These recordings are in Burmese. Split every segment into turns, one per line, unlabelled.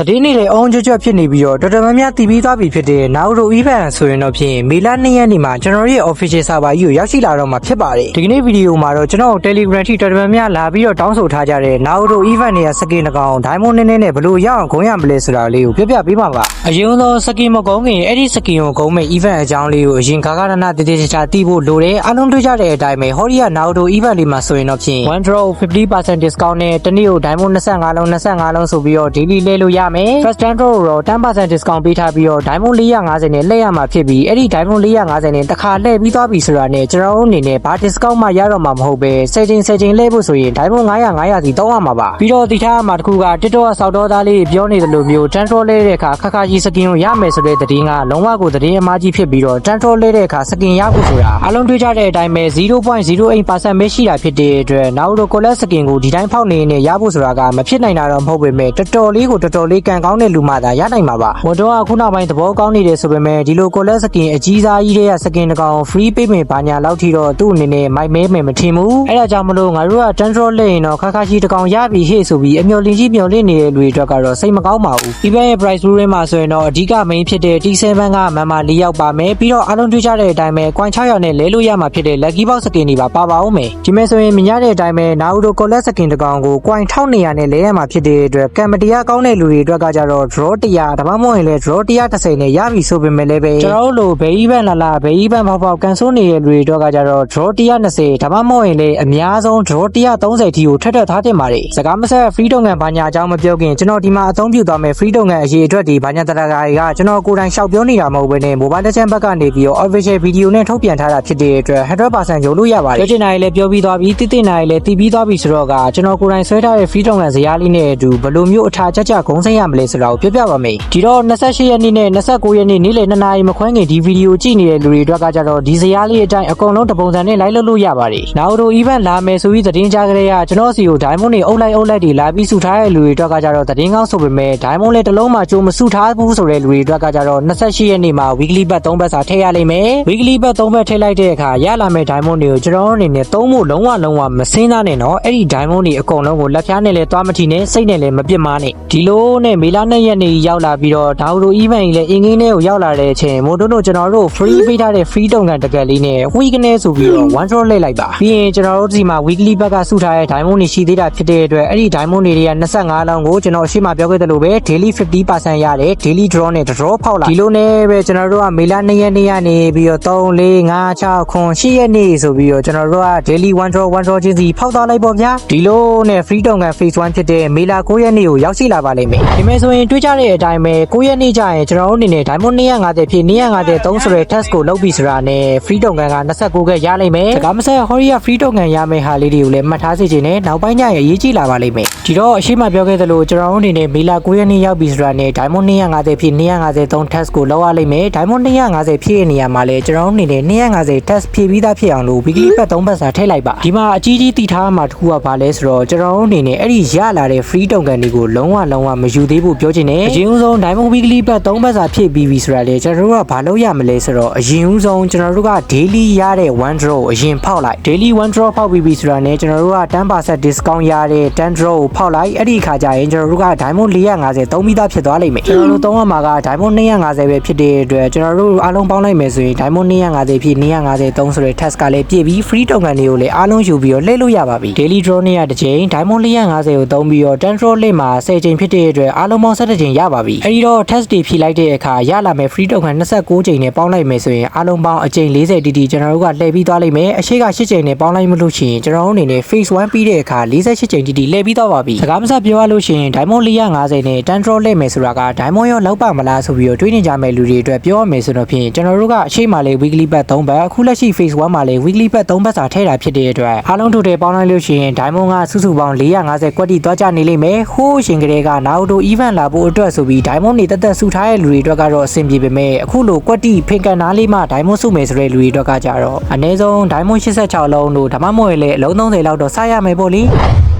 သတင်းတွေလည်းအုံကြွကြွဖြစ်နေပြီးတော့တော်တော်များများတည်ပြီးသွားပြီဖြစ်တဲ့ Naruto event ဆိုရင်တော့ဖြင့်မေလ2ရက်နေ့မှာကျွန်တော်တို့ရဲ့ official server ကြီးကိုရောက်ရှိလာတော့မှာဖြစ်ပါတယ်ဒီကနေ့ဗီဒီယိုမှာတော့ကျွန်တော် Telegram ထိတော်တော်များများလာပြီးတော့တောင်းဆိုထားကြတဲ့ Naruto event ရဲ့ skin တစ်ကောင် Diamond နည်းနည်းနဲ့ဘယ်လိုရအောင်ဂုံးရမလဲဆိုတာလေးကိုပြပြပေးပါပါအရင်ဆုံး skin မကုန်းခင်အဲ့ဒီ skin ကိုဂုံးမဲ့ event အကြောင်းလေးကိုအရင်ကာကရဏတည်တည်ချာချာသိဖို့လိုတယ်အားလုံးတွေ့ကြတဲ့အတိုင်းပဲဟောရီယာ Naruto event လေးမှာဆိုရင်တော့ဖြင့် one draw 50% discount နဲ့တနေ့ကို Diamond 25လုံး25လုံးဆိုပြီးတော့ daily လဲလို့ရမယ် first time draw တော့10% discount ပေးထားပြီးတော့ Diamond 450နဲ့လှည့်ရမှာဖြစ်ပြီးအဲ့ဒီ Diamond 450နဲ့တစ်ခါလှည့်ပြီးသွားပြီဆိုတာနဲ့ကျွန်တော်တို့အနေနဲ့ဘာ discount မှရတော့မှာမဟုတ်ပဲ10ချိန်10ချိန်လှည့်ဖို့ဆိုရင် Diamond 900 900စီတောင်းရမှာပါပြီးတော့ဒီထားမှာတစ်ခုက TikTok ကစောက်တော်သားလေးပြောနေတယ်လို့မျိုး Tantro လဲတဲ့အခါခက်ခါကြီး skin ကိုရမယ်ဆိုတဲ့သတင်းကလုံးဝကိုသတင်းအမှားကြီးဖြစ်ပြီးတော့ Tantro လဲတဲ့အခါ skin ရဖို့ဆိုတာအလုံးတွေးကြတဲ့အတိုင်းပဲ0.08%ပဲရှိတာဖြစ်တဲ့အတွက် Naruto Collect skin ကိုဒီတိုင်းဖောက်နေနေရဖို့ဆိုတာကမဖြစ်နိုင်တာတော့မဟုတ်ပေမဲ့တော်တော်လေးကိုတော်တော်လေးကံကောင်းတဲ့လူမှသာရနိုင်မှာပါဝန်တော့ကခုနောက်ပိုင်းသဘောကောင်းနေတယ်ဆိုပေမဲ့ဒီလို Collect skin အကြီးစားကြီးတွေက skin တကောင် free ပေးမယ်ဘာညာလောက်ထိတော့သူ့အနေနဲ့မိုက်မဲမယ်မထင်ဘူးအဲ့ဒါကြောင့်မလို့ငါတို့က Tantro လဲရင်တော့ခါခါကြီးတကောင်ရပြီဟေ့ဆိုပြီးအမျော်လင့်ကြီးမျော်လင့်နေတဲ့လူတွေအတွက်ကတော့စိတ်မကောင်းပါဘူး event ရဲ့ price rule မှာဆိုရင်တော့အဓိက main ဖြစ်တဲ့ T7 ကမန်မာ၄ယောက်ပါမယ်ပြီးတော့အားလုံးတွေ့ကြတဲ့အတိုင်းပဲ coin 600နဲ့လဲလို့ရမှာဖြစ်တဲ့ lucky box skin တွေပါပါပါဦးမယ်ဒီမဲ့ဆိုရင်မြင်ရတဲ့အတိုင်းပဲ Naruto collect skin တကောင်ကို coin 1200နဲ့လဲရမှာဖြစ်တဲ့အတွက်ကံမတရားကောင်းတဲ့လူတွေအတွက်ကကြတော့ draw 100ဒါမှမဟုတ်ရင်လည်း draw 130နဲ့ရပြီဆိုပေမဲ့လည်းပဲကျွန်တော်တို့လိုဘယ် event လာလာဘယ် event ပေါက်ပေါက်ကန်ဆိုးနေတဲ့လူတွေအတွက်ကကြတော့ draw 120ဒါမှမဟုတ်ရင်လည်းအများဆုံး draw 130ထိကိုထက်ထက်ထားတင်ပါတယ်စကားမဆက် free တုံငံဘာညာအကြောင်းမပြောခင်ကျွန်တော်ဒီမှာအသုံးပြုသွားမယ် free တုံငံအရေးအတွက်ဒီဘာညာတရဂါတွေကကျွန်တော်ကိုယ်တိုင်ရှောက်ပြောနေတာမဟုတ်ဘဲနဲ့ mobile legend ဘက်ကနေပြီးတော့ official video နဲ့ထုတ်ပြန်ထားတာဖြစ်တဲ့အတွက်100%ရုံလို့ရပါတယ်ပြောချင်တာလည်းပြောပြီးသွားပြီးတိတိနာလည်းတည်ပြီးသွားပြီဆိုတော့ကကျွန်တော်ကိုယ်တိုင်ဆွဲထားတဲ့ free တုံငံဇာတ်လေးနဲ့အတူဘယ်လိုမျိုးအထာချက်ချက်ဂုံးစိမ့်ရမလဲဆိုတာကိုပြောပြပါမယ်ဒီတော့28ရက်နေ့နဲ့29ရက်နေ့နေ့လယ်2နာရီမခွဲငင်ဒီဗီဒီယိုကြည့်နေတဲ့လူတွေအတွက်ကကြတော့ဒီဇာတ်လေးအတိုင်းအကုန်လုံးတပုံစံနဲ့လိုက်လို့လို့ရပါတယ်နောက်တော့ event လာမယ်ဆိုပြီးသတင်းကြားကြတဲ့ကကျွန်တော်စီကို diamond တွေအုပ်လိုက်အုပ်လိုက်တွေလာပြီးစုထားတဲ့လူတွေအတွက်ကကြတော့သတင်းကောင်းဆိုပေမဲ့ diamond လေးတစ်လုံးမှကြိုးမစုထားဘူးဆိုတဲ့လူတွေအတွက်ကကြတော့28ရက်နေ့မှာ weekly bet 3ဘတ်စာထည့်ရလိမ့်မယ် weekly bet 3ဘတ်ထည့်လိုက်တဲ့အခါရလာမယ့် diamond တွေကိုကျွန်တော်အနေနဲ့သုံးဖို့လုံးဝလုံးဝမစင်းသားနဲ့နော်အဲ့ဒီ diamond တွေအကုန်လုံးကိုလက်ဖြားနဲ့လည်းသွားမထီနဲ့စိတ်နဲ့လည်းမပြစ်မားနဲ့ဒီလိုနဲ့မေလာနဲ့ရက်နေ့ရောက်လာပြီးတော့ဒါတို့ event ကြီးလည်းအင်္ဂင်းထဲကိုရောက်လာတဲ့အချိန်မို့တို့တို့ကျွန်တော်တို့ free ပေးထားတဲ့ free တုံကန်တကယ်လေးနဲ့ week နဲ့ဆိုပြီးတော့ one draw လှည့်လိုက်ပါပြီးရင်ကျွန်တော်တို့ဒီမှာ weekly bet ကစုထားတဲ့ diamond တွေရှိသေးတာဖြစ်တဲ့အတွက်အဲ့ဒီ diamond တွေက25လောင်းကိုကျွန်တော်အရှိမပြောခဲ့သလိုပဲ daily 50%ရတယ် daily draw နဲ့ draw ဖောက်လာဒီလိုနဲ့ပဲကျွန်တော်တို့ကမေလ2ရက်နေ့ကနေပြီးတော့3 4 5 6 9 10ရက်နေ့ဆိုပြီးတော့ကျွန်တော်တို့က daily one draw one draw ချင်းစီဖောက်သွားလိုက်ပေါ့ဗျာဒီလိုနဲ့ free တုံကန် phase 1ဖြစ်တဲ့မေလ9ရက်နေ့ကိုရောက်ရှိလာပါလိမ့်မယ်ဒီမဲ့ဆိုရင်တွေးကြတဲ့အတိုင်းပဲ9ရက်နေ့ကျရင်ကျွန်တော်တို့အနေနဲ့ diamond 250ဖြစ်250 3ဆိုတဲ့ test ကိုလုပ်ပြီးဆိုတာနဲ့ free တုံကန်က29ကရလိမ့်မယ်ဒါကမဆက် Horia free တုံကန်ရမယ့်ဟာလေးတွေကိုလည်းမှတ်ထားစေချင်တယ်နောက်ပိုင်းကျရင်အရေးကြီးလာပါလိမ့်မယ်ဒီတော့အရှိမပြောခဲ့သလိုကျွန်တော်တို့အနေနဲ့မေလ9ရက်နေ့ရောက်ပြီဆိုတာနဲ့ diamond 250ဖြစ်253 test ကိုလုပ်ရလိမ့်မယ် diamond 250ဖြစ်တဲ့နေရာမှာလည်းကျွန်တော်တို့အနေနဲ့250 test ဖြည့်ပြီးသားဖြစ်အောင်လို့ weekly bet 3ဘတ်စာထည့်လိုက်ပါဒီမှာအကြီးကြီးတည်ထားမှာတစ်ခုကဘာလဲဆိုတော့ကျွန်တော်တို့အနေနဲ့အဲ့ဒီရလာတဲ့ free တုံကန်တွေကိုလုံးဝလုံးဝမယူသေးဘူးပြောချင်တယ်အရင်ဆုံး diamond weekly bet 3ဘတ်စာဖြည့်ပြီးပြီဆိုတာလေကျွန်တော်တို့ကဘာလုပ်ရမလဲဆိုတော့အရင်ဆုံးကျွန်တော်တို့က daily ရတဲ့ one draw ကိုအရင်ဖောက်လိုက် daily one draw ဖောက်ပြီးပြီဆိုတာနဲ့ကျွန်တော်တို့က10% discount ရတဲ့10 draw ကိုဖောက်လိုက်အဲ့ဒီခါကျရင်ကျွန်တော်တို့က diamond 450သုံးပြီးသားဖြစ်သွားလိမ့်မယ်ကျွန်တော်တို့သုံးရမှာက diamond 250ပဲဖြစ်တဲ့အတွက်ကျွန်တော်တို့အားလုံးပေါင်းလိုက်မယ်ဆိုရင် diamond 250ဖြစ်250သုံးဆိုတဲ့ test ကလည်းပြည့်ပြီး free token တွေကိုလည်းအားလုံးယူပြီးတော့လှည့်လို့ရပါပြီ daily draw နေ့ရတစ်ချိန် diamond 450ကိုသုံးပြီးတော့10 draw လှည့်မှာ10ချိန်ဖြစ်တဲ့အတွက်အားလုံးပေါင်း17ချိန်ရပါပြီအဲဒီတော့ test တွေဖြည့်လိုက်တဲ့အခါရလာမယ် free token 29ချိန်နဲ့ပေါင်းလိုက်မယ်ဆိုရင်အားလုံးပေါင်းအချိန်40တီတီကျွန်တော်တို့ကလှည့်ပြီးသွားလိမ့်မယ်အရှိက8ချိန်နဲ့ပေါင်းလိုက်မလို့ရှိရင်ကျွန်တော်တို့အနေနဲ့ phase 1ပြီးတဲ့အခါ48ချိန်တီတီလှည့်ပြီးသွားပါပြီစကားမဆက်ပြောရလို့ရှိရင် diamond 450နဲ့10 draw လှည့်မယ်ဆိုတာက diamond ရောလောက်ပါမလားဆိုပြီးတော့တွေးနေကြမယ့်လူတွေအတွက်ပြောရမယ်ဆိုတော့ဖြင့်ကျွန်တော်တို့ကအရှိမှလေး weekly bet 3ဘတ်အခုလက်ရှိ phase 1မှာလေး weekly bet 3ဘတ်စာထည့်တာဖြစ်တဲ့အတွက်အားလုံးထိုတယ်ပေါင်းလိုက်လို့ရှိရင် diamond ကစုစုပေါင်း450ကွက်တီသွားကြနေလိမ့်မယ်ဟိုးရှင်ကလေးက Naruto event လာဖို့အတွက်ဆိုပြီး diamond တွေတက်တက်စုထားတဲ့လူတွေအတွက်ကတော့အဆင်ပြေပေမဲ့အခုလိုကွက်တီဖင်ကန်နားလေးမှ diamond စုမယ်ဆိုတဲ့လူတွေအတွက်ကကြတော့အနည်းဆုံး diamond 86လုံးတို့ဒါမှမဟုတ်လေအလုံး30လောက်တော့စရမယ်ပေါ့လေ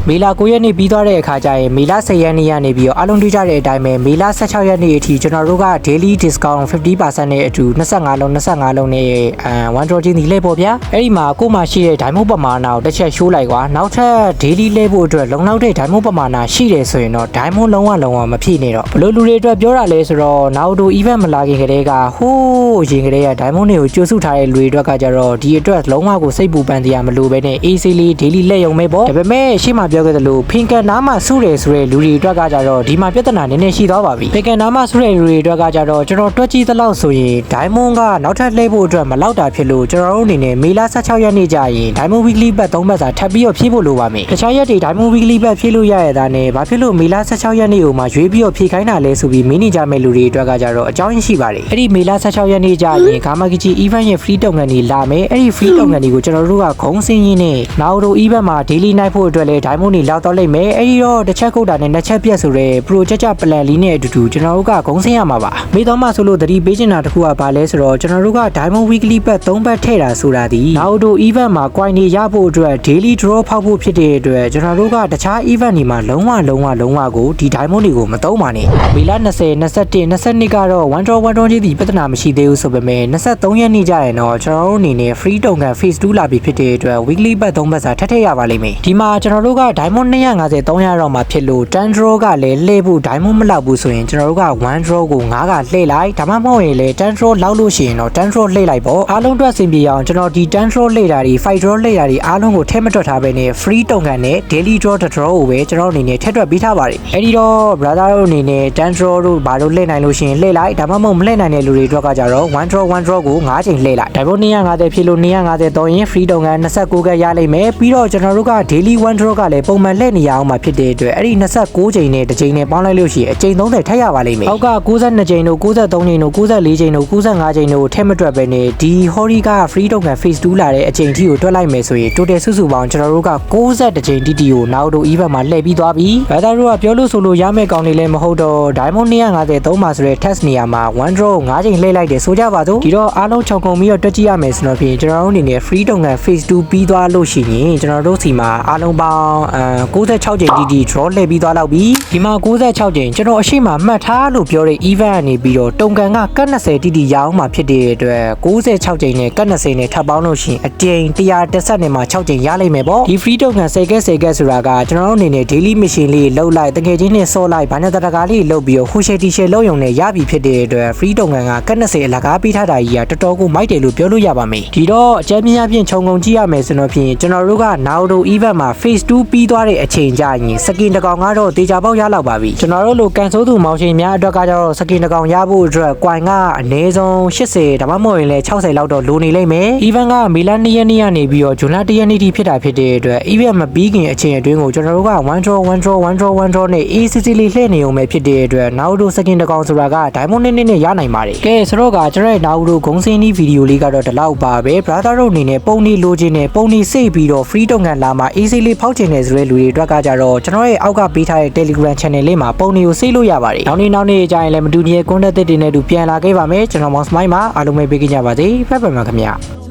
မေလ9ရက်နေ့ပြီးသွားတဲ့အခါကျရင်မေလ10ရက်နေ့ကနေပြီးတော့အားလုံးတွေ့ကြတဲ့အတိုင်းပဲမေလ16ရက်နေ့အထိကျွန်တော်တို့က daily discount 50%နဲ့အတူ25လုံး25လုံးနဲ့အဲ1 draw ချင်းဒီလဲပေါ့ဗျာအဲ့ဒီမှာကို့မှာရှိတဲ့ diamond ပမာဏကိုတစ်ချက်ရှိုးလိုက်ကွာနောက်ထပ် daily လဲဖို့အတွက်လုံလောက်တဲ့ diamond ပမာဏရှိတယ်ဆိုရင်တော့ diamond လုံးဝလုံးဝမဖြစ်နေတော့ဘလို့လူတွေအတွက်ပြောတာလဲဆိုတော့နောက်တို့ event မလာခင်ကတည်းကဟိုးရင်ကတည်းက diamond တွေကိုကြိုးစုထားတဲ့လူတွေအတွက်ကကြတော့ဒီအတွက်လုံးဝကိုစိတ်ပူပန်တရားမလိုပဲနဲ့ AC လေး daily လက်ရုံပဲပေါ့ဒါပေမဲ့ရှေ့မှာပြောခဲ့သလိုဖင်ကန်နားမှာစုတယ်ဆိုတဲ့လူတွေအတွက်ကကြတော့ဒီမှာပြဿနာနည်းနည်းရှိသွားပါပြီဖင်ကန်နားမှာစုတဲ့လူတွေအတွက်ကကြတော့ကျွန်တော်တွက်ကြည့်သလောက်ဆိုရင် diamond ကနောက်ထပ်လှည့်ဖို့အတွက်မလောက်တာဖြစ်လို့ကျွန်တော်တို့အနေနဲ့မေလ16ရက်နေ့ကျရင် diamond weekly bet 3ဘတ်စာထပ်ပြီးတော့ဖြည့်ဖို့လိုပါမယ်တခြားရက်တွေ diamond weekly bet ဖြည့်လို့ရရတာနဲ့ဘာဖြစ်လို့မေလ16ရက်နေ့ကိုမှရွေးပြီးတော့ဖြည့်ခိုင်းတာလဲဆိုပြီးမင်းနေကြမဲ့လူတွေအတွက်ကကြတော့အကြောင်းရင်းရှိပါတယ်အဲ့ဒီမေလ16ရက်နေ့ကျရင်ဂါမဂီချီ event ရဲ့ free token တွေလာမယ်အဲ့ဒီ free token တွေကိုကျွန်တော်တို့ကခုံးစင်းရင်းနဲ့နောက်တို့ event မှာ daily night ဖို့အတွက်လဲ diamond တွေလောက်တော့လိမ့်မယ်အဲ့ဒီတော့တစ်ချက်ကုတ်တာနဲ့နှစ်ချက်ပြက်ဆိုရဲ project ကြ plan လေးနဲ့အတူတူကျွန်တော်တို့ကခုံးစင်းရမှာပါမေးတော့မှဆိုလို့သတိပေးချင်တာတစ်ခုကဘာလဲဆိုတော့ကျွန်တော်တို့က diamond weekly bet 3ဘတ်ထည့်တာဆိုတာဒီနောက်တို့ event မှာ coin တွေရဖို့အတွက် daily draw ဖောက်ဖို့ဖြစ်တဲ့အတွက်ကျွန်တော်တို့ကတခြား event တွေမှာလုံးဝလုံးဝလုံးဝကိုဒီ diamond တွေကိုမသုံးပါနဲ့မေလ20 21 22ကတော့1 draw 1 draw ချင်းဒီပြဿနာမရှိသေးဘူးဆိုပေမဲ့23ရက်နေ့ကျရင်တော့ကျွန်တော်တို့အနေနဲ့ free token phase 2လာပြီဖြစ်တဲ့အတွက် weekly bet 3ဘတ်စာထပ်ထည့်ရပါလိမ့်မယ်ဒီမှာကျွန်တော်တို့က diamond 250 300တော့မှာဖြစ်လို့10 draw ကလည်းလှည့်ဖို့ diamond မလောက်ဘူးဆိုရင်ကျွန်တော်တို့က1 draw ကို9ကလှည့်လိုက်ဒါမှမဟုတ်ရင်လည်း10 draw လောက်လို့ရှိရင်တော့10 draw လှည့်လိုက်ပေါ့အားလုံးအတွက်အဆင်ပြေအောင်ကျွန်တော်ဒီ10 draw လှည့်တာတွေ5 draw လှည့်တာတွေအားလုံးကိုထည့်မတွက်ထားပဲနဲ့ free token နဲ့ daily draw တစ် draw ကိုပဲကျွန်တော်အနေနဲ့ထည့်တွက်ပေးထားပါတယ်အဲ့ဒီတော့ brother တို့အနေနဲ့10 draw တို့ဘာလို့လှည့်နိုင်လို့ရှိရင်လှည့်လိုက်ဒါမှမဟုတ်မလှည့်နိုင်တဲ့လူတွေအတွက်ကကြတော့1 draw 1 draw ကို9ချိန်လှည့်လိုက်ဒါပေမဲ့250ဖြစ်လို့250တော့ရင် free token 29ကရလိမ့်မယ်ပြီးတော့ကျွန်တော်တို့က daily 1 draw ကလည်းပုံမှန်လှည့်နေရအောင်မှာဖြစ်တဲ့အတွက်အဲ့ဒီ29ချိန်နဲ့တစ်ချိန်နဲ့ပေါင်းလိုက်လို့ရှိရင်အချိန်30ထပ်ရပါလိမ့်မယ်အောက်က62ချိန်တို့63ချိန်တို့94ချိန်တို့95ချိန်တို့ထည့်မတွက်ပဲနဲ့ဒီ hori က free token phase 2လာတဲ့အချိန်ထိကိုတွက်လိုက်မယ်ဆိုရင် total စုစုပေါင်းကျွန်တော်တို့က62ချိန်တိတိကိုနောက်တို့ event မှာလှည့်ပြီးသွားပြီဘာသာတို့ကပြောလို့ဆိုလို့ရမယ့်ကောင်းနေလည်းမဟုတ်တော့ diamond 250သုံးပါဆိုတဲ့ test နေရာမှာ1 draw 9ချိန်လှည့်လိုက်တယ်ဆိုကြပါစို့ဒီတော့အားလုံးခြုံကုန်ပြီးတော့တွက်ကြည့်ရမယ်ဆိုတော့ဖြင့်ကျွန်တော်တို့အနေနဲ့ free token phase 2ပြီးသွားလို့ရှိရင်ကျွန်တော်တို့စီမှာအားလုံးပေါင်းအဲ96ချိန်တိတိ draw လှည့်ပြီးသွားတော့ပြီဒီမှာ96ချိန်ကျွန်တော်အရှိမမှတ်ထားလို့ပြောတဲ့ event ကနေပြီးတော့တုံကန်ကကတ်20တိတိရအောင်မှာဖြစ်တဲ့အတွက်96ချိန်နဲ့ကတ်20နဲ့ထပ်ပေါင်းလို့ရှိရင်အကြိမ်130နဲ့မှ6ချိန်ရလိမ့်မယ်ပေါ့ဒီ free token 10ကက်10ကက်ဆိုတာကကျွန်တော်တို့အနေနဲ့ daily mission လေးလှုပ်လိုက်တကယ်ချင်းနဲ့ဆော့လိုက်ဘာနဲ့တတကားလေးလှုပ်ပြီးတော့ဟိုရှယ်တီရှယ်လှုပ်ရုံနဲ့ရပြီဖြစ်တဲ့အတွက် free token ကကတ်20အလကားပေးထားတာကြီးကတော်တော်ကိုမိုက်တယ်လို့ပြောလို့ရပါမယ်ဒီတော့အကြမ်းမြင်အပြင်ခြုံငုံကြည့်ရမယ်ဆိုတော့ဖြင့်ကျွန်တော်တို့က Naruto event မှာ phase 2ပြီးသွားတဲ့အချိန်ကြရင်စကင်တစ်ကောင်ကတော့တေချာပေါက်ရလောက်ပါပြီကျွန်တော်တို့လိုကန်ဆိုးသူမောင်ရှင်များအတွက်ကကြတော့စကင်တစ်ကောင်ရဖို့အတွက် coin ကအနည်းဆုံး80ဒါမှမဟုတ်ရင်လည်း60လောက်တော့လိုနေလိမ့်မယ် event ကမေလ2ရက်နေ့ကနေပြီးတော့ဇွန်လ1ရက်နေ့ထိဖြစ်တာဖြစ်တဲ့အတွက် event မပြီးခင်အချိန်အတွင်းကိုကျွန်တော်တို့က1 draw 1 draw 1 draw 1 draw နဲ့ ACC လေးလှည့်နေုံပဲဖြစ်တဲ့အတွက် Naruto စကင်တစ်ကောင်ဆိုတာက diamond နဲ့နဲ့ရနိုင်ပါတယ်ကဲဆိုတော့ကကျွန်တော်ရဲ့ Naruto ဂုံစင်းဒီဗီဒီယိုလေးကတော့ဒီလောက်ပါပဲ brother တို့အနေနဲ့ပုံနေလိုချင်တဲ့ပုံနေစိတ်ပြီးတော့ free token လာမှာ AC လေးဖောက်ချင်တယ်ဆိုတဲ့လူတွေအတွက်ကကြတော့ကျွန်တော်ရဲ့အောက်ကပေးထားတဲ့ Telegram channel လေးမှာပုံတွေကိုစိတ်လို့ရပါတယ်နောက်နေ့နောက်နေ့ကျရင်လည်းမတူညီတဲ့ content တွေနဲ့တူပြန်လာခဲ့ပါမယ်ကျွန်တော်မောင်စမိုင်းပါအားလုံးပဲပေးကြပါစေဖက်ဖက်ပါခင်ဗျာ